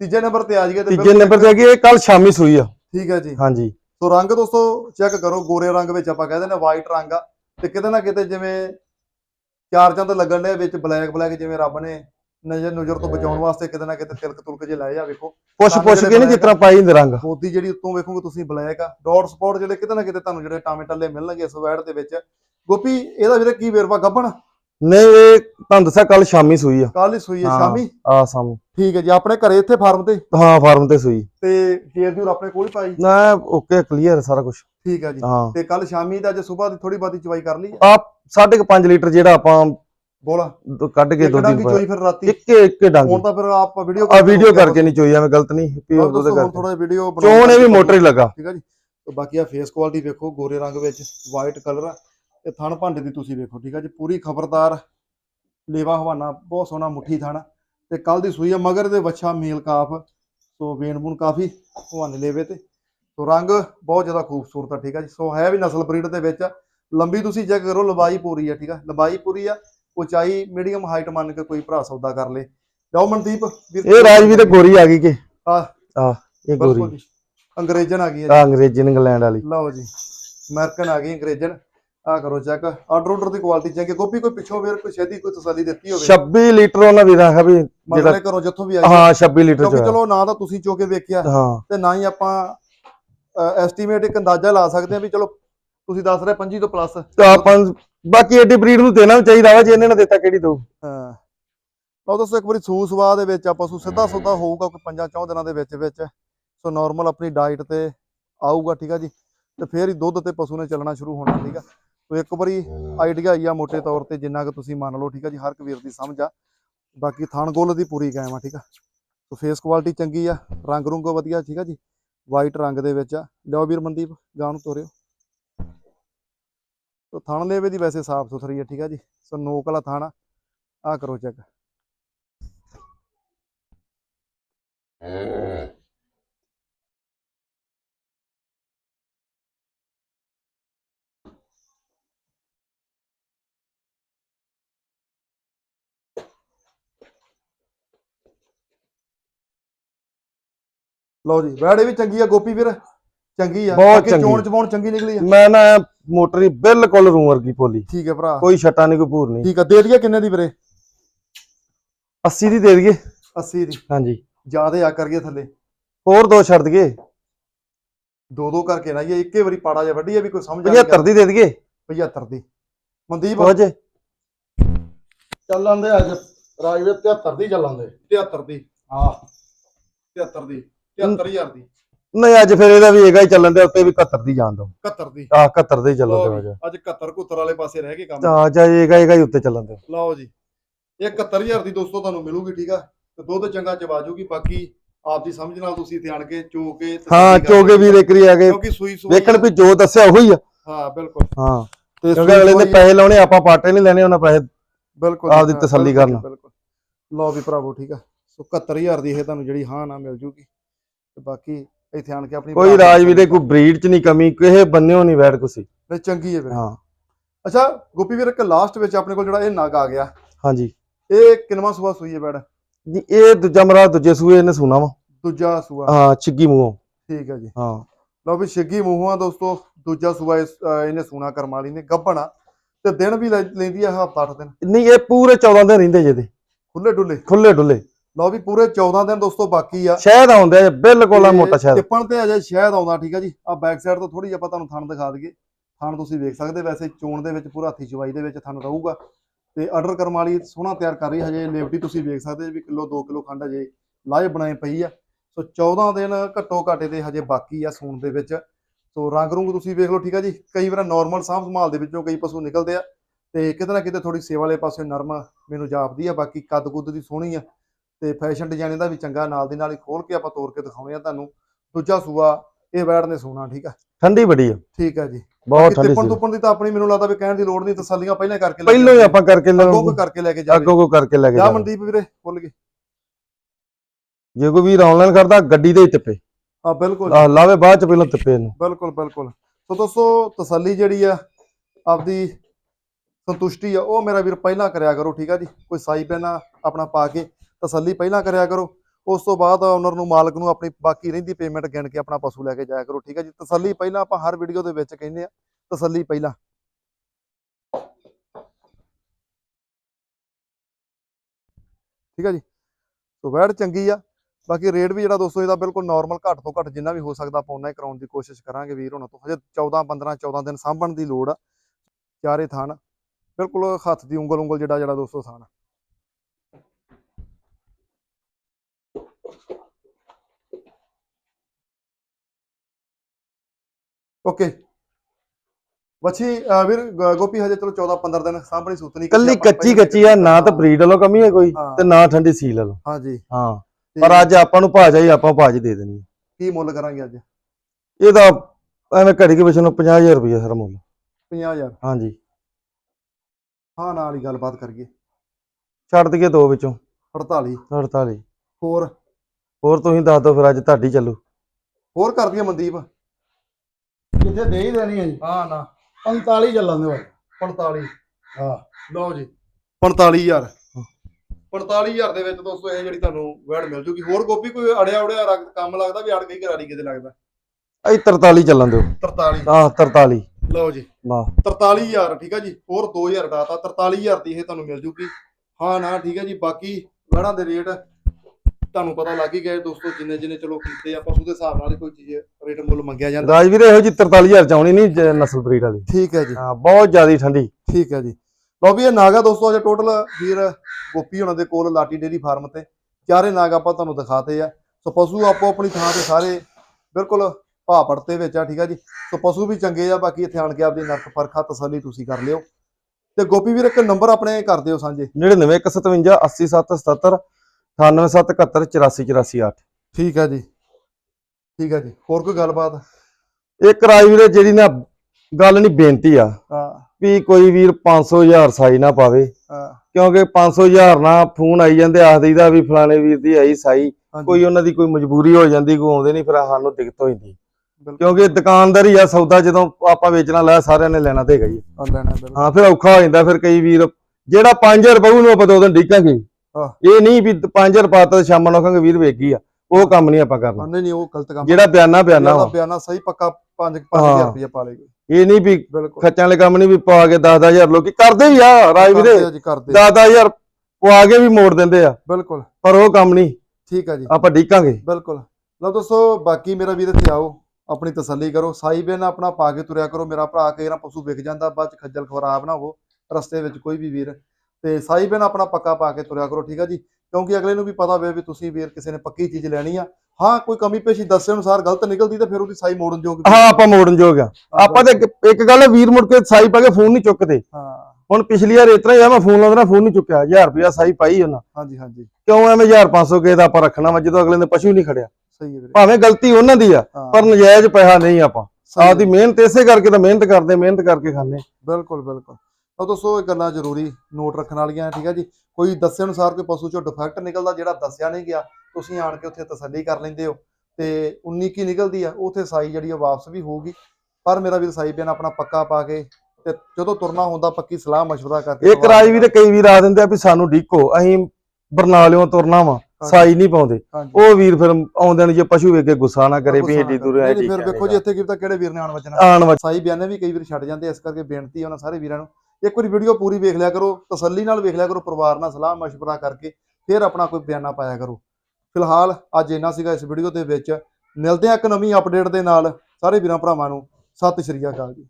ਤੀਜੇ ਨੰਬਰ ਤੇ ਆ ਜਾਈਏ ਤੇ ਤੀਜੇ ਨੰਬਰ ਤੇ ਹੈਗੀ ਇਹ ਕੱਲ ਸ਼ਾਮੀ ਸੂਈ ਆ। ਠੀਕ ਹੈ ਜੀ। ਹਾਂਜੀ। ਸੋ ਰੰਗ ਦੋਸਤੋ ਚੈੱਕ ਕਰੋ ਗੋਰੇ ਰੰਗ ਵਿੱਚ ਆਪਾਂ ਕਹਿੰਦੇ ਨੇ ਵਾਈਟ ਰੰਗ ਆ। ਤੇ ਕਿਤੇ ਨਾ ਕਿਤੇ ਜਿਵੇਂ ਚਾਰ ਚੰਦ ਲੱਗਣ ਦੇ ਵਿੱਚ ਬਲੈਕ ਬਲੈਕ ਜਿਵੇਂ ਰੱਬ ਨੇ ਨਜ਼ਰ ਨਜ਼ਰ ਤੋਂ ਬਚਾਉਣ ਵਾਸਤੇ ਕਿਤੇ ਨਾ ਕਿਤੇ ਤਿਲਕ ਤੁਲਕ ਜੇ ਲਾਏ ਆ ਵੇਖੋ। ਪੁੱਛ ਜਿਹੜੇ ਕੇ ਨਹੀਂ ਤਰ੍ਹਾਂ ਪਾਈ ਹੁੰਦੇ ਰੰਗ। ਮੋਤੀ ਜਿਹੜੀ ਉੱਤੋਂ ਵੇਖੋਗੇ ਤੁਸੀਂ ਬਲੈਕ ਆ। ਡਾਟ ਸਪੌਟ ਜਿਹੜੇ ਕਿਤੇ ਨਾ ਕਿਤੇ ਤੁਹਾਨੂੰ ਜਿਹੜੇ ਟਾਮੇ ਟੱਲੇ ਮਿਲਣਗੇ ਇਸ ਵੈੜ ਦੇ ਵਿੱਚ। ਗੋਪੀ ਇਹਦਾ ਵੀਰੇ ਕੀ ਵੇਰਵਾ ਗੱਭਣ? ਨਹੀਂ ਇਹ ਤੁਹਾਨੂੰ ਦੱਸਿਆ ਕੱਲ ਸ਼ਾਮੀ ਸੂਈ ਆ। ਕੱਲ ਹੀ ਸੂਈ ਹਾਂ। ਸ਼ਾਮੀ? ਆ ਸਾਹਮਣੇ ਠੀਕ ਹੈ ਜੀ ਆਪਣੇ ਘਰੇ ਇੱਥੇ ਫਾਰਮ ਤੇ? ਹਾਂ ਫਾਰਮ ਤੇ ਸੂਈ। ਤੇ ਜੇਰ ਜੂਰ ਆਪਣੇ ਕੋਲ ਹੀ ਪਾਈ? ਨਾ ਓਕੇ ਕਲੀਅਰ ਸਾਰਾ ਕੁਝ ਠੀਕ ਹੈ ਜੀ। ਤੇ ਕੱਲ ਸ਼ਾਮੀ ਦਾ ਅੱਜ ਸਵੇਰ ਦੀ ਥੋੜੀ ਬਾਤੀ ਚਵਾਈ ਕਰ ਲਈ ਆ? 5.5 ਲੀਟਰ ਜਿਹੜਾ ਆਪਾਂ ਬੋਲਾ। ਦ- ਕੱਢ ਕੇ ਦੀ ਚੋਈ ਫਿਰ ਰਾਤੀ। ਇੱਕੇ ਇੱਕੇ ਡੰਗ। ਹੁਣ ਤਾਂ ਫਿਰ ਆਪ ਵੀਡੀਓ ਆ ਵੀਡੀਓ ਕਰਕੇ ਨਹੀਂ ਚੋਈ ਐਵੇਂ ਗਲਤ ਨਹੀਂ ਵੀ ਉਹਦੇ ਕਰਕੇ। ਥੋੜਾ ਵੀਡੀਓ ਚੋਣ ਇਹ ਵੀ ਮੋਟਰ ਹੀ ਲੱਗਾ। ਠੀਕ ਹੈ ਜੀ। ਤੇ ਬਾਕੀ ਆ ਫੇਸ ਕੁਆਲਿਟੀ ਵੇਖੋ ਗੋਰੇ ਰੰਗ ਵਿੱਚ ਵਾਈਟ ਕਲਰ ਆ। ਤੇ ਥਣ ਭਾਂਡੇ ਦੀ ਤੁਸੀਂ ਵੇਖੋ ਠੀਕ ਹੈ ਜੀ। ਪੂਰੀ ਖਬਰਦਾਰ ਲੇਵਾ ਹਵਾਨਾ ਬਹੁਤ ਸੋਹਣਾ ਮੁੱਠੀ ਥਣ। ਤੇ ਕੱਲ ਦੀ ਸੂਈ ਆ ਮਗਰ ਦੇ ਵੱਛਾ ਮੇਲ ਕਾਫ। ਸੋ ਵੇਨ ਬੂਨ ਕਾਫੀ ਹਵਾਨੇ ਲੇਵੇ ਤੇ। ਸੋ ਰੰਗ ਬਹੁਤ ਜ਼ਿਆਦਾ ਖੂਬਸੂਰਤ ਆ ਠੀਕ ਹੈ ਜੀ। ਸੋ ਹੈ ਵੀ ਨਸਲ ਬਰੀਡ ਦੇ ਵਿੱਚ। ਲੰਬੀ ਤੁਸੀਂ ਚੈੱਕ ਕਰੋ ਲੰਬਾਈ ਪੂਰੀ ਆ ਠੀਕ ਆ। ਲੰਬਾਈ ਪੂਰੀ ਆ ਉਚਾਈ ਮੀਡੀਅਮ ਹਾਈਟ ਮੰਨ ਕੇ ਕੋਈ ਭਰਾ ਸੌਦਾ ਕਰ ਲੇ। ਲਓ ਮਨਦੀਪ ਇਹ ਰਾਜਵੀਰ ਤੇ ਗੋਰੀ ਆ ਗਈ ਕਿ? ਆ ਆ ਇਹ ਗੋਰੀ। ਅੰਗਰੇਜ਼ਨ ਆ ਗਈ ਹੈ। ਆ ਅੰਗਰੇਜ਼ੀ ਇੰਗਲੈਂਡ ਵਾਲੀ। ਲਓ ਜੀ। ਅਮਰੀਕਨ ਆ ਗਈ ਅੰਗਰੇਜ਼ਨ। ਆ ਕਰੋ ਚੈੱਕ ਆਰਡਰ ਆਰਡਰ ਦੀ ਕੁਆਲਿਟੀ ਚੈੱਕ ਗੋਪੀ ਕੋਈ ਪਿੱਛੋਂ ਵੇਰ ਕੋਈ ਛੇਦੀ ਕੋਈ ਤਸੱਲੀ ਦਿੱਤੀ ਹੋਵੇ? 26 ਲੀਟਰ ਉਹਨਾਂ ਵੀਰਾਂ ਹੈ ਵੀ ਜਿਹੜਾ ਕਰੋ ਜਿੱਥੋਂ ਵੀ ਆਈ ਹਾਂ 26 ਲੀਟਰ ਕਿਉਂਕਿ ਚਲੋ ਨਾ ਤਾਂ ਤੁਸੀਂ ਚੋ ਕੇ ਵੇਖਿਆ। ਤੇ ਨਾ ਹੀ ਆਪਾਂ ਐਸਟੀਮੇਟ ਇੱਕ ਅੰਦਾਜ਼ਾ ਲਾ ਸਕਦੇ ਹਾਂ ਵੀ ਚਲੋ ਤੁਸੀਂ ਦੱਸ ਰਹੇ 25 ਤੋਂ ਪਲੱਸ ਤਾਂ ਆਪਾਂ ਬਾਕੀ ਐਡੀ ਬਰੀਡ ਨੂੰ ਦੇਣਾ ਵੀ ਚਾਹੀਦਾ ਵਾ ਜੇ ਇਹਨੇ ਨਾ ਦਿੱਤਾ ਕਿਹੜੀ ਦਊ। ਹਾਂ। ਲਓ ਦੋਸਤੋ ਇੱਕ ਵਾਰੀ ਸੂ ਸਵਾ ਦੇ ਵਿੱਚ ਆਪਾਂ ਸੂ ਸਿੱਧਾ ਸੌਦਾ ਹੋਊਗਾ ਕੋਈ ਪੰਜਾਂ ਚੌਂ ਦਿਨਾਂ ਦੇ ਵਿੱਚ ਵਿੱਚ। ਸੋ ਨਾਰਮਲ ਆਪਣੀ ਡਾਈਟ ਤੇ ਆਊਗਾ ਠੀਕ ਆ ਜੀ। ਤੇ ਫੇਰ ਹੀ ਦੁੱਧ ਤੇ ਪਸ਼ੂ ਨੇ ਚੱਲਣਾ ਸ਼ੁਰੂ ਹੋਣਾ ਠੀਕ ਆ। ਸੋ ਇੱਕ ਵਾਰੀ ਆਈਡੀਆ ਹੀ ਆ ਮੋٹے ਤੌਰ ਤੇ ਜਿੰਨਾ ਕਿ ਤੁਸੀਂ ਮੰਨ ਲਓ ਠੀਕ ਆ ਜੀ ਹਰ ਇੱਕ ਵੀਰ ਦੀ ਸਮਝ ਆ। ਬਾਕੀ ਥਣ ਗੋਲ ਦੀ ਪੂਰੀ ਕਾਇਮ ਆ ਠੀਕ ਆ। ਸੋ ਫੇਸ ਕੁਆਲਿਟੀ ਚੰਗੀ ਆ ਰੰਗ ਰੁੰਗ ਵਧੀਆ ਠੀਕ ਆ ਜੀ। ਵਾਈਟ ਰੰਗ ਦੇ ਵਿੱਚ ਆ। ਲਿਓ ਵੀਰ ਮਨਦੀਪ ਗਾਂ ਨੂੰ ਤੋਰਿਓ। ਸੋ ਥਣ ਲੇਵੇ ਦੀ ਵੈਸੇ ਸਾਫ਼ ਸੁਥਰੀ ਹੈ ਠੀਕ ਆ ਜੀ? ਸੋ ਨੋਕ ਵਾਲਾ ਥਣ ਆ ਆਹ ਕਰੋ ਚੈੱਕ। ਲਓ ਜੀ ਵੈੜੇ ਵੀ ਚੰਗੀ ਆ ਗੋਪੀ ਵੀਰ ਚੰਗੀ ਆ। ਬਹੁਤ ਚੰਗੀ। ਚੋਣ ਚਵਾਉਣ ਚੰਗੀ ਨਿਕਲੀ ਆ। ਮੈਂ ਨਾ ਮੋਟਰ ਹੀ ਬਿਲਕੁਲ ਰੂ ਵਰਗੀ ਪੋਲੀ ਠੀਕ ਹੈ ਭਰਾ। ਕੋਈ ਛਟਾ ਨਹੀਂ ਕੋਈ ਭੂਰ ਨਹੀਂ। ਠੀਕ ਆ ਦੇ ਦਈਏ ਕਿੰਨੇ ਦੀ ਵੀਰੇ? 80 ਦੀ ਦੇ ਦਈਏ। 80 ਦੀ। ਹਾਂਜੀ। ਜਿਆਦੇ ਆ ਕਰ ਗਏ ਥੱਲੇ। ਹੋਰ ਦੋ ਛੱਡ ਦਈਏ। ਦੋ ਦੋ ਕਰਕੇ ਨਾ ਇਹ ਇੱਕੇ ਵਾਰੀ ਪਾੜਾ ਜਾ ਵੱਡੀ ਆ ਵੀ ਕੋਈ ਸਮਝ 75 ਦੀ ਦੇ ਦਈਏ। 75 ਦੀ। ਮਨਦੀਪ। ਹੋ ਜੇ। ਚੱਲਣ ਦੇ ਅੱਜ। ਰਾਜਵੀਰ 73 ਦੀ ਚੱਲਣ ਦੇ 73 ਦੀ। ਹਾਂ। 73 ਦੀ। 73000 ਦੀ। ਨਹੀਂ ਅੱਜ ਫਿਰ ਇਹਦਾ ਵੀ ਹੈਗਾ ਹੀ ਚੱਲਣ ਦੇ ਉੱਤੇ ਵੀ 71 ਦੀ ਜਾਣ ਦੋ 71 ਦੀ। ਆ 71 ਦੇ ਹੀ ਚੱਲਣ ਲਓ ਦੇ ਵਜਾ ਅੱਜ। 71 ਕੁੱਤਰ ਵਾਲੇ ਪਾਸੇ ਰਹਿ ਗਏ ਕੰਮ ਤਾਂ ਜਾ ਹੈਗਾ ਹੈਗਾ ਹੀ ਉੱਤੇ ਚੱਲਣ ਦੇ ਲਓ ਜੀ ਇਹ 71000 ਦੀ ਦੋਸਤੋ ਤੁਹਾਨੂੰ ਮਿਲੂਗੀ ਠੀਕ ਆ? ਤੇ ਦੁੱਧ ਚੰਗਾ ਚਵਾ ਜੂਗੀ ਬਾਕੀ ਆਪ ਦੀ ਸਮਝ ਨਾਲ ਤੁਸੀਂ ਇੱਥੇ ਆਣ ਕੇ ਚੋ ਕੇ ਤਸੱਲੀ ਹਾਂ ਕਰ ਚੋਗੇ ਵੀ ਰੇਕਰੀ ਆ। ਗਏ। ਕਿਉਂਕਿ ਸੂਈ ਸੂਈ ਵੇਖਣ ਵੀ ਜੋ ਦੱਸਿਆ ਉਹੀ ਆ। ਹਾਂ ਬਿਲਕੁਲ। ਹਾਂ ਤੇ ਕਿਉਂਕਿ ਅਗਲੇ ਨੇ ਪੈਸੇ ਲਾਉਣੇ ਆਪਾਂ ਪਾਟੇ ਨਹੀਂ ਲੈਣੇ ਉਹਨਾਂ ਪੈਸੇ ਬਿਲਕੁਲ ਆਪਦੀ ਹਾਂ, ਤਸੱਲੀ ਬਿਲਕੁਲ, ਕਰਨਾ। ਬਿਲਕੁਲ। ਲਓ ਵੀ ਭਰਾਵੋ ਠੀਕ ਆ? ਸੋ 71000 ਦੀ ਇਹ ਤੁਹਾਨੂੰ ਜਿਹੜੀ ਹਾਂ ਨਾ ਮਿਲ ਜੂਗੀ। ਤੇ ਬਾਕੀ ਇੱਥੇ ਆਣ ਕੇ ਆਪਣੀ ਕੋਈ ਰਾਜਵੀਰ ਦੇ ਕੋਈ ਬਰੀਡ ਚ ਨਹੀਂ ਕਮੀ ਕਿਸੇ ਬੰਨਿਓ ਨਹੀਂ ਵੈੜ ਕੁਸੀ। ਨਹੀਂ, ਚੰਗੀ ਹੈ ਵੀਰੇ ਹਾਂ। ਅੱਛਾ ਗੋਪੀ ਵੀਰ ਇੱਕ ਲਾਸਟ ਵਿੱਚ ਆਪਣੇ ਕੋਲ ਜਿਹੜਾ ਇਹ ਨਗ ਆ ਗਿਆ। ਹਾਂਜੀ। ਇਹ ਕਿੰਨਵਾਂ ਸੂਆ ਸੂਈ ਹੈ ਬੈੜ ਜੀ ਇਹ ਦੂਜਾ ਮਰਾ ਦੂਜੇ ਸੂਏ ਇਹਨੇ ਸੁਣਾ ਵਾ। ਦੂਜਾ ਸੂਆ। ਹਾਂ ਛਿੱਗੀ ਮੂੰਹੋਂ। ਠੀਕ ਹੈ ਜੀ। ਹਾਂ। ਲਓ ਵੀ ਛਿੱਗੀ ਮੂੰਹਾਂ ਦੋਸਤੋ ਦੂਜਾ ਸੂਆ ਇਹਨੇ ਸੂਣਾ ਕਰਮ ਵਾਲੀ ਨੇ ਗੱਭਣਾ ਤੇ ਦਿਨ ਵੀ ਲੈਂਦੀ ਆ ਹਫਤਾ 8 ਦਿਨ। ਨਹੀਂ ਇਹ ਪੂਰੇ 14 ਦਿਨ ਰਹਿੰਦੇ ਜਿਹਦੇ ਖੁੱਲੇ ਡੁੱਲੇ ਖੁੱਲੇ ਡੁੱਲੇ ਲਓ ਵੀ ਪੂਰੇ 14 ਦਿਨ ਦੋਸਤੋ ਬਾਕੀ ਆ। ਸ਼ਹਿਦ ਆਉਂਦੇ ਆ ਬਿਲਕੁਲ ਆ ਮੋਟਾ ਸ਼ਹਿਦ ਟਿੱਪਣ ਤੇ ਅਜੇ ਸ਼ਾਇਦ ਆਉਂਦਾ ਠੀਕ ਆ ਜੀ? ਆ ਬੈਕ ਸਾਈਡ ਤੋਂ ਥੋੜੀ ਆਪਾਂ ਤੁਹਾਨੂੰ ਥਣ ਦਿਖਾ ਦਈਏ। ਥਣ ਤੁਸੀਂ ਵੇਖ ਸਕਦੇ ਵੈਸੇ ਚੋਣ ਦੇ ਵਿੱਚ ਪੂਰਾ ਹੱਥੀ ਚਵਾਈ ਦੇ ਵਿੱਚ ਥਣ ਰਹੂਗਾ। ਤੇ ਆਰਡਰ ਕਰਮ ਵਾਲੀ ਸੋਹਣਾ ਤਿਆਰ ਕਰ ਰਹੀ ਹਜੇ ਲੇਵਟੀ ਤੁਸੀਂ ਵੇਖ ਸਕਦੇ ਵੀ ਕਿਲੋ 2 ਕਿਲੋ ਖੰਡ ਹਜੇ ਲਾਹੇ ਬਣਾਏ ਪਈ ਆ। ਸੋ 14 ਦਿਨ ਘੱਟੋ ਘਾਟੇ ਦੇ ਹਜੇ ਬਾਕੀ ਆ ਸੂਣ ਦੇ ਵਿੱਚ। ਸੋ ਰੰਗ ਰੁੰਗ ਤੁਸੀਂ ਵੇਖ ਲਓ ਠੀਕ ਆ ਜੀ? ਕਈ ਵਾਰ ਨਾਰਮਲ ਸਾਂਭ ਸੰਭਾਲ ਦੇ ਵਿੱਚੋਂ ਕਈ ਪਸ਼ੂ ਨਿਕਲਦੇ ਆ। ਤੇ ਕਿਤੇ ਨਾ ਕਿਤੇ ਥੋੜੀ ਸੇਵਾ ਵਾਲੇ ਪਾਸੇ ਨਰਮ ਮੈਨੂੰ ਜਾਪਦੀ ਆ ਬਾਕੀ ਕੱਦ ਕੁੱਦ ਦੀ ਸੋਹਣੀ ਆ। ਤੇ ਫੈਸ਼ਨ ਡਿਜ਼ਾਈਨ ਦਾ ਵੀ ਚੰਗਾ ਨਾਲ ਦੀ ਨਾਲ ਹੀ ਖੋਲ ਕੇ ਆਪਾਂ ਤੋੜ ਕੇ ਦਿਖਾਉਣੇ ਆ ਤੁਹਾਨੂੰ। ਦੂਜਾ ਸੂਆ ਇਹ ਵੈੜ ਨੇ ਸੋਨਾ ਠੀਕ ਆ? ਠੰਡੀ ਬੜੀ ਆ। ਠੀਕ ਆ ਜੀ। ਬਹੁਤ ਠੰਡੀ ਸੀ। ਟੁੱਪਣ ਦੀ ਤਾਂ ਆਪਣੀ ਮੈਨੂੰ ਲੱਗਦਾ ਵੀ ਕਹਿਣ ਦੀ ਲੋੜ ਨਹੀਂ ਤਸੱਲੀਆਂ ਪਹਿਲਾਂ ਕਰਕੇ ਲੈ ਪਹਿਲੋਂ ਹੀ। ਆਪਾਂ ਕਰਕੇ ਅੱਗੋਂ ਲੈ ਕੇ ਜਾਵੇ ਅੱਗੋਂ ਕੋ ਕਰਕੇ ਲੈ ਕੇ ਜਾ। ਮਨਦੀਪ ਵੀਰੇ ਭੁੱਲ ਗਏ ਜੇ ਕੋਈ ਵੀਰ ਆਨਲਾਈਨ ਕਰਦਾ ਗੱਡੀ ਦੇ ਹੀ ਟਿੱਪੇ ਹਾਂ ਬਿਲਕੁਲ। ਲਾਵੇ ਬਾਅਦ ਚ ਪਹਿਲਾਂ ਟਿੱਪੇ ਇਹਨੂੰ। ਬਿਲਕੁਲ ਬਿਲਕੁਲ। ਸੋ ਦੋਸਤੋ ਤਸੱਲੀ ਜਿਹੜੀ ਆ ਆਪਦੀ ਸੰਤੁਸ਼ਟੀ ਆ ਉਹ ਮੇਰਾ ਵੀਰ ਪਹਿਲਾਂ ਕਰਿਆ ਕਰੋ ਠੀਕ ਆ ਜੀ? ਕੋਈ ਸਾਈ ਪੈਨਾ ਆਪਣਾ ਪਾ ਕੇ। ਤਸੱਲੀ ਪਹਿਲਾਂ ਕਰਿਆ ਕਰੋ, ਉਸ ਤੋਂ ਬਾਅਦ ਓਨਰ ਨੂੰ, ਮਾਲਕ ਨੂੰ ਆਪਣੀ ਬਾਕੀ ਰਹਿੰਦੀ ਪੇਮੈਂਟ ਗਿਣ ਕੇ ਆਪਣਾ ਪਸ਼ੂ ਲੈ ਕੇ ਜਾਇਆ ਕਰੋ, ਠੀਕ ਹੈ ਜੀ? ਤਸੱਲੀ ਪਹਿਲਾਂ ਆਪਾਂ ਹਰ ਵੀਡੀਓ ਦੇ ਵਿੱਚ ਕਹਿੰਦੇ ਆ ਤਸੱਲੀ ਪਹਿਲਾਂ। ਠੀਕ ਹੈ ਜੀ? ਸੋ ਵੈੜ ਚੰਗੀ ਆ, ਬਾਕੀ ਰੇਟ ਵੀ ਜਿਹੜਾ ਦੋਸਤੋ ਇਹਦਾ ਬਿਲਕੁਲ ਨਾਰਮਲ ਘੱਟ ਤੋਂ ਘੱਟ ਜਿੰਨਾ ਵੀ ਹੋ ਸਕਦਾ ਆਪਾਂ ਉਨਾ ਹੀ ਕਰਾਉਣ ਦੀ ਕੋਸ਼ਿਸ਼ ਕਰਾਂਗੇ ਵੀਰ ਉਹਨਾਂ ਤੋਂ। ਹਜੇ 14 15 14 ਦਿਨ ਸਾਂਭਣ ਦੀ ਲੋੜ ਆ, ਚਾਰੇ ਥਾਨ, ਬਿਲਕੁਲ ਹੱਥ ਦੀ ਉਂਗਲ ਉਂਗਲ ਜਿਹੜਾ ਜਿਹੜਾ ਦੋਸਤੋ ਥਾਨ ਓਕੇ ਵੱਛੀ ਵੀਰ ਗੋਪੀ ਹਜੇ ਚਲੋ 14 15 ਦਿਨ ਸਾਂਭਣੀ ਸੂਤਨੀ ਕੱਲੀ ਕੱਚੀ ਕੱਚੀ ਆ ਨਾ ਤਾਂ ਬਰੀਡ ਵੱਲੋਂ ਕਮੀ ਹੈ ਕੋਈ। ਤੇ ਨਾ ਠੰਡੀ ਸੀਲ ਵੱਲੋਂ। ਹਾਂਜੀ। ਹਾਂ। ਪਰ ਅੱਜ ਆਪਾਂ ਨੂੰ ਭਾਜਾ ਹੀ ਆਪਾਂ ਭਾਜ ਦੇ ਦੇਣੀ। ਕੀ ਮੁੱਲ ਕਰਾਂਗੇ ਅੱਜ? ਇਹਦਾ ਐਵੇਂ ਘੜੀ ਕੇ ਵਿੱਚ ਨੂੰ 50000 ਰੁਪਏ ਸਰ ਮੁੱਲ। 50000 ਹਾਂਜੀ। ਹਾਂ ਨਾਲ ਹੀ ਗੱਲਬਾਤ ਕਰੀਏ। ਛੱਡ ਦਈਏ ਦੋ ਵਿੱਚੋਂ। 48 48 ਹੋਰ? ਹੋਰ ਤੁਸੀਂ ਦੱਸ ਦਿਓ ਫਿਰ ਅੱਜ ਤੁਹਾਡੀ ਚੱਲੂ। ਹੋਰ ਕਰ ਦਈਏ ਮਨਦੀਪ। ਕਿੱਥੇ ਦੇ ਹੀ ਦੇਣੀ ਹੈ ਜੀ? ਹਾਂ ਨਾ। 45 ਚੱਲਣ ਦੇ 45 ਹਾਂ। ਲਓ ਜੀ। 45000 45000 ਦੇ ਵਿੱਚ ਦੋਸਤੋ ਇਹ ਜਿਹੜੀ ਤੁਹਾਨੂੰ ਵੈੜ ਮਿਲ ਜੂਗੀ। ਹੋਰ ਗੋਪੀ ਕੋਈ ਅੜਿਆ ਉੜਿਆ ਰਗ- ਕੰਮ ਲੱਗਦਾ ਵੀ ਅੜ ਗਈ ਘਰਾੜੀ ਕਿਤੇ ਲੱਗਦਾ? ਅਈ 43 ਚੱਲਣ ਦਿਓ। 43 ਆਹ 43 ਲਓ ਜੀ। ਵਾਹ। 43000 ਠੀਕ ਆ ਜੀ। ਹੋਰ 2000 ਡਾਤਾ। 43000 ਦੀ ਇਹ ਤੁਹਾਨੂੰ ਮਿਲ ਜੂਗੀ। ਹਾਂ ਨਾ ਠੀਕ ਹੈ ਜੀ। ਬਾਕੀ ਵੈੜਾਂ ਦੇ ਰੇਟ ਤੁਹਾਨੂੰ ਪਤਾ ਲੱਗ ਹੀ ਗਏ ਦੋਸਤੋ ਜਿੰਨੇ ਜਿੰਨੇ ਚਲੋ ਕੀਤੇ ਆ ਪਸ਼ੂ ਦੇ ਹਿਸਾਬ ਨਾਲ ਹੀ ਕੋਈ ਚੀਜ਼ ਰੇਟ ਮੁੱਲ ਮੰਗਿਆ ਜਾਂਦਾ। ਰਾਜਵੀਰ ਇਹੋ ਜੀ 43000 ਚਾਉਣੀ ਨਹੀਂ ਜ- ਨਸਲ ਬਰੀਡ ਵਾਲੀ। ਠੀਕ ਹੈ ਜੀ। ਹਾਂ ਬਹੁਤ ਜ਼ਿਆਦੀ ਠੰਡੀ। ਠੀਕ ਹੈ ਜੀ। ਲਓ ਵੀ ਇਹ ਨਾਗਾ ਦੋਸਤੋ ਅਜੇ ਟੋਟਲ ਵੀਰ ਗੋਪੀ ਉਹਨਾਂ ਦੇ ਕੋਲ ਲਾਟੀ ਡੇਰੀ ਫਾਰਮ ਤੇ। ਚਾਰੇ ਨਾਗ ਆਪਾਂ ਤੁਹਾਨੂੰ ਦਿਖਾਤੇ ਆ। ਸੋ ਪਸ਼ੂ ਆਪੋ ਆਪਣੀ ਥਾਂ ਤੇ ਸਾਰੇ ਬਿਲਕੁਲ ਭਾਅ ਪੜਤੇ ਵਿੱਚ ਆ ਠੀਕ ਆ ਜੀ। ਸੋ ਪਸ਼ੂ ਵੀ ਚੰਗੇ ਆ ਬਾਕੀ ਇੱਥੇ ਆਣ ਕੇ ਆਪਦੀ ਨਰਕ ਪਰਖਾ ਤਸੱਲੀ ਤੁਸੀਂ ਕਰ ਲਿਓ। ਤੇ ਗੋਪੀ ਵੀਰ ਇੱਕ ਨੰਬਰ ਆਪਣੇ ਕਰ ਦਿਓ ਸਾਂਝੇ। 99 87 77 9771 84 ਠੀਕ ਹੈ ਜੀ। ਠੀਕ ਹੈ ਜੀ। ਹੋਰ ਕੋਈ ਗੱਲਬਾਤ? ਇੱਕ ਰਾਜਵੀਰ ਜਿਹੜੀ ਨਾ ਗੱਲ ਨਹੀਂ ਬੇਨਤੀ ਆ ਹਾਂ। ਵੀ ਕੋਈ ਵੀਰ 500000 ਸਾਈ ਨਾ ਪਾਵੇ। ਹਾਂ। ਕਿਉਂਕਿ 500000 ਨਾ ਫੋਨ ਆਈ ਜਾਂਦੇ ਆਖ ਦਈਦਾ ਵੀ ਫਲਾਣੇ ਵੀਰ ਦੀ ਆਈ ਸਾਈ। ਕੋਈ ਉਹਨਾਂ ਦੀ ਕੋਈ ਮਜਬੂਰੀ ਹੋ ਜਾਂਦੀ ਕੋਈ ਆਉਂਦੇ ਨਹੀਂ ਫਿਰ ਸਾਨੂੰ ਦਿੱਕਤ ਹੋ ਜਾਂਦੀ। ਕਿਉਂਕਿ ਦੁਕਾਨਦਾਰੀ ਆ ਸੌਦਾ ਜਦੋਂ ਆਪਾਂ ਵੇਚਣਾ ਲੈ ਸਾਰਿਆਂ ਨੇ ਲੈਣਾ ਤੇ ਹੈਗਾ ਹੀ ਫਿਰ ਔਖਾ ਹੋ ਜਾਂਦਾ ਫਿਰ ਕਈ ਵੀਰ ਜਿਹੜਾ 5000 ਪਾਉ ਨੂੰ ਆਪਾਂ ਦੋ ਦਿਨ ਡਿੱਕਾਂਗੇ। ਇਹ ਨਹੀਂ ਵੀ 5000 ਪਾਤਾ ਤੇ ਸ਼ਾਮਾਂ ਨੂੰ ਕਹਾਂਗੇ ਵੀਰ ਵੇਗੀ ਆ। ਉਹ ਕੰਮ ਨਹੀਂ ਆਪਾਂ ਕਰਨਾ। ਨਹੀਂ ਨਹੀਂ ਉਹ ਗਲਤ ਕੰਮ ਜਿਹੜਾ ਬਿਆਨਾ ਬਿਆਨਾ ਵਾ। ਬਿਆਨਾ ਸਹੀ ਪੱਕਾ 5 ਹਾਂ। 5000 ਰੁਪਏ ਪਾ ਲੇਗੇ ਇਹ ਨਹੀਂ ਵੀ ਖੱਚਾਂ ਵਾਲੇ ਕੰਮ ਨਹੀਂ ਵੀ ਪਾ ਕੇ 10000 ਲੋਕੀ ਕਰਦੇ ਹੀ ਆ ਰਾਜ ਵੀਰੇ। ਕਰਦੇ ਆ। ਜੀ ਕਰਦੇ 10000 ਪਵਾ ਕੇ ਵੀ ਮੋੜ ਦਿੰਦੇ ਆ। ਬਿਲਕੁਲ। ਪਰ ਉਹ ਕੰਮ ਨਹੀਂ। ਠੀਕ ਹੈ ਜੀ। ਆਪਾਂ ਡੀਕਾਂਗੇ। ਬਿਲਕੁਲ। ਲਓ ਦੋਸਤੋ ਬਾਕੀ ਮੇਰਾ ਵੀਰ ਇੱਥੇ ਆਓ। ਆਪਣੀ ਤਸੱਲੀ ਕਰੋ। ਸਾਈ ਬਿਨ ਆਪਣਾ ਪਾ ਕੇ ਤੁਰਿਆ ਕਰੋ। ਮੇਰਾ ਭਰਾ ਕੇ ਨਾ ਪਸ਼ੂ ਵਿਕ ਜਾਂਦਾ ਬਾਅਦ ਚ ਖੱਜਲ ਖਰਾਬ ਨਾ ਹੋ ਰਸਤੇ ਵਿੱਚ ਕੋਈ ਵੀ ਵੀਰ। ਤੇ ਸਾਈ ਬਿਨ ਆਪਣਾ ਪੱਕਾ ਪਾ ਕੇ ਤੁਰਿਆ ਕਰੋ ਠੀਕ ਆ ਜੀ? ਕਿਉਂਕਿ ਅਗਲੇ ਨੂੰ ਵੀ ਪਤਾ ਹੋਵੇ ਵੀ ਤੁਸੀਂ ਵੀਰ ਕਿਸੇ ਨੇ ਪੱਕੀ ਚੀਜ਼ ਲੈਣੀ ਆ। ਹਾਂ ਕੋਈ ਕਮੀ ਪੇਸ਼ੀ ਦੱਸੇ ਅਨੁਸਾਰ ਗਲਤ ਨਿਕਲਦੀ ਤਾਂ ਫਿਰ ਉਹਦੀ ਸਾਈ ਮੋੜਨ ਵੀ- ਹਾਂ ਆਪਾਂ ਮੋੜਨ ਜੋਗ ਆ। ਆਪਾਂ ਤੇ ਇੱਕ- ਗੱਲ ਵੀਰ ਮੁੜ ਕੇ ਸਾਈ ਪਾ ਕੇ ਫੋਨ ਨਹੀਂ ਚੁੱਕਦੇ। ਹਾਂ। ਹੁਣ ਪਿਛਲੀ ਵਾਰ ਇਤਨਾ ਹੀ ਆ ਮੈਂ ਫੋਨ ਲਾਉਂਦਾ ਫੋਨ ਨਹੀਂ ਚੁੱਕਿਆ। 1000 ਰੁਪਿਆ ਸਾਈ ਪਾਈ ਉਹਨਾਂ। ਹਾਂਜੀ ਹਾਂਜੀ। ਕਿਉਂ ਐਵੇਂ 1500 ਕੇ ਦਾ ਆਪਾਂ ਰੱਖਣਾ ਵਾ ਜਦੋਂ ਅਗਲੇ ਨੇ ਪਸ਼ੂ ਨਹੀਂ ਖੜਿਆ। ਸਹੀ ਹੈ ਵੀਰੇ। ਭਾਵੇਂ ਗਲਤੀ ਉਹਨਾਂ ਦੀ ਆ ਪਰ ਨਜਾਇਜ਼ ਪੈਸਾ ਨਹੀਂ ਆਪਾਂ। ਆਪਦੀ ਮਿਹਨਤ ਇਸੇ ਕਰਕੇ ਤਾਂ ਮਿਹਨਤ ਕਰਦੇ ਮਿਹਨਤ ਕਰਕੇ ਖਾਂਦੇ। ਬਿਲਕੁਲ ਬਿਲਕੁਲ। ਤਾਂ ਦੋਸਤੋ ਇਹ ਗੱਲਾਂ ਜ਼ਰੂਰੀ ਨੋਟ ਰੱਖਣ ਵਾਲੀਆਂ ਠੀਕ ਹੈ ਜੀ? ਕੋਈ ਦੱਸੇ ਅਨੁਸਾਰ ਕੋਈ ਪਸ਼ੂ ਚੋਂ ਡਿਫੈਕਟ ਨਿਕਲਦਾ ਜਿਹੜਾ ਦੱਸਿਆ ਨਹੀਂ ਗਿਆ ਤੁਸੀਂ ਆਣ ਕੇ ਉੱਥੇ ਤਸੱਲੀ ਕਰ ਲੈਂਦੇ ਹੋ। ਤੇ 19 ਕੀ ਨਿਕਲਦੀ ਆ ਉੱਥੇ ਸਾਈ ਜਿਹੜੀ ਆ ਵਾਪਸ ਵੀ ਹੋਊਗੀ। ਪਰ ਮੇਰਾ ਵੀਰ ਸਾਈ ਬਿਆਨ ਆਪਣਾ ਪੱਕਾ ਪਾ ਕੇ ਤੇ ਜਦੋਂ ਤੁਰਨਾ ਹੁੰਦਾ ਪੱਕੀ ਸਲਾਹ ਮਸ਼ਵਰਾ ਕਰਕੇ ਇੱਕ ਰਾਜ ਵੀ ਤੇ ਕਈ ਵੀਰ ਆ ਦਿੰਦੇ ਆ ਵੀ ਸਾਨੂੰ ਢੀਕੋ ਅਸੀਂ ਬਰਨਾਲਿਓਂ ਤੁਰਨਾ ਵਾ ਸਾਈ ਨਹੀਂ ਪਾਉਂਦੇ। ਉਹ ਵੀਰ ਫਿਰ ਆਉਂਦੇ ਨੇ ਜੇ ਪਸ਼ੂ ਵੇਖ ਕੇ ਗੁੱਸਾ ਨਾ ਕਰੇ ਵੀ ਏਡੀ ਦੂਰ। ਆਏ ਨਹੀਂ, ਫਿਰ ਵੇਖੋ ਜੀ। ਇੱਥੇ ਕੀ ਪਤਾ ਕਿਹੜੇ ਵੀਰ ਨੇ ਆਣ ਵਜਣਾ। ਵਾ ਸਾਈ ਬਿਆਨੇ ਵੀ ਕਈ ਵਾਰ ਛੱਡ ਜਾਂਦੇ ਇਸ ਕਰਕੇ ਬੇਨਤੀ ਉਹਨਾਂ ਸਾਰੇ ਵੀਰਾਂ ਨੂੰ ਇੱਕ ਵਾਰੀ ਵੀਡੀਓ ਪੂਰੀ ਵੇਖ ਲਿਆ ਕਰੋ, ਤਸੱਲੀ ਨਾਲ ਵੇਖ ਲਿਆ ਕਰੋ, ਪਰਿਵਾਰ ਨਾਲ ਸਲਾਹ ਮਸ਼ਵਰਾ ਕਰਕੇ ਫਿਰ ਆਪਣਾ ਕੋਈ ਬਿਆਨਾ ਪਾਇਆ ਕਰੋ। ਫਿਲਹਾਲ ਅੱਜ ਇੰਨਾ ਸੀਗਾ ਇਸ ਵੀਡੀਓ ਦੇ ਵਿੱਚ। ਮਿਲਦੇ ਆ ਇੱਕ ਨਵੀਂ ਅਪਡੇਟ ਦੇ ਨਾਲ। ਸਾਰੇ ਵੀਰਾਂ ਭਰਾਵਾਂ ਨੂੰ ਸਤਿ ਸ਼੍ਰੀ ਅਕਾਲ ਜੀ।